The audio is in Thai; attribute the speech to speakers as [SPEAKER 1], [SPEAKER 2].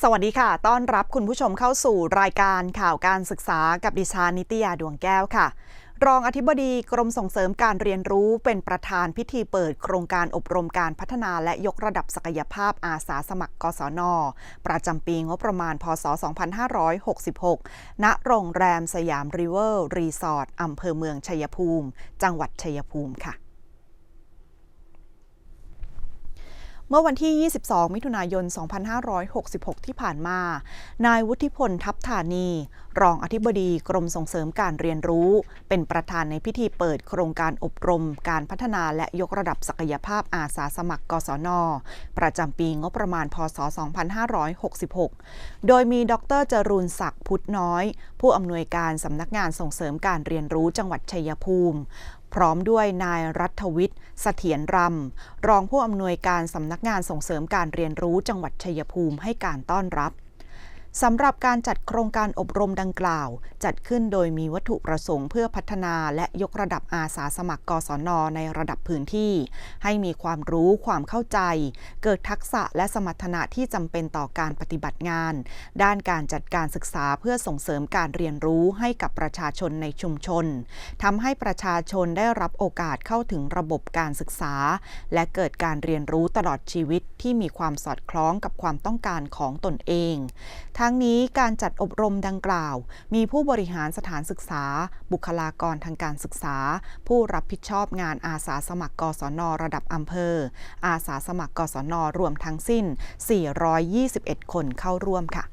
[SPEAKER 1] สวัสดีค่ะ ต้อนรับคุณผู้ชมเข้าสู่รายการข่าวการศึกษากับดิฉันนิตยาดวงแก้วค่ะ รองอธิบดีกรมส่งเสริมการเรียนรู้เป็นประธานพิธีเปิดโครงการอบรมการพัฒนาและยกระดับศักยภาพอาสาสมัคร กศน ประจำปีงบประมาณ พศ 2566 ณ โรงแรมสยามริเวอร์ รีสอร์ทอำเภอเมืองชัยภูมิ จังหวัดชัยภูมิค่ะ เมื่อวันที่ 22 มิถุนายน 2566 ที่ผ่านมา นายวุฒิพลทัพธานี รองอธิบดีกรมส่งเสริมการเรียนรู้ เป็นประธานในพิธีเปิดโครงการอบรม การพัฒนาและยกระดับศักยภาพอาสาสมัคร กศน ประจำปีงบประมาณ พศ 2566 โดยมีดรจรูนศักดิ์พุทธน้อย ผู้อำนวยการสำนักงานส่งเสริมการเรียนรู้จังหวัดชัยภูมิ พร้อมด้วยนายรัฐวิทย์เสถียรรำ รองผู้อำนวยการสำนักงานส่งเสริมการเรียนรู้จังหวัดชัยภูมิให้การต้อนรับ สำหรับการจัดโครงการอบรมดังกล่าว จัดขึ้นโดยมีวัตถุประสงค์เพื่อพัฒนาและยกระดับอาสาสมัครกศนในระดับพื้นที่ ให้มีความรู้ความเข้าใจ เกิดทักษะและสมรรถนะที่จำเป็นต่อการปฏิบัติงาน ด้านการจัดการศึกษาเพื่อส่งเสริมการเรียนรู้ให้กับประชาชนในชุมชนทำให้ประชาชนได้รับโอกาสเข้าถึงระบบการศึกษา และเกิดการเรียนรู้ตลอดชีวิตที่มีความสอดคล้องกับความต้องการของตนเองทั้งนี้การจัดอบรมดังกล่าว มีผู้บริหารสถานศึกษา บุคลากรทางการศึกษา ผู้รับผิดชอบงานอาสาสมัครกศนระดับอำเภอ อาสาสมัครกศนรวมทั้งสิ้น 421 คนเข้าร่วมค่ะ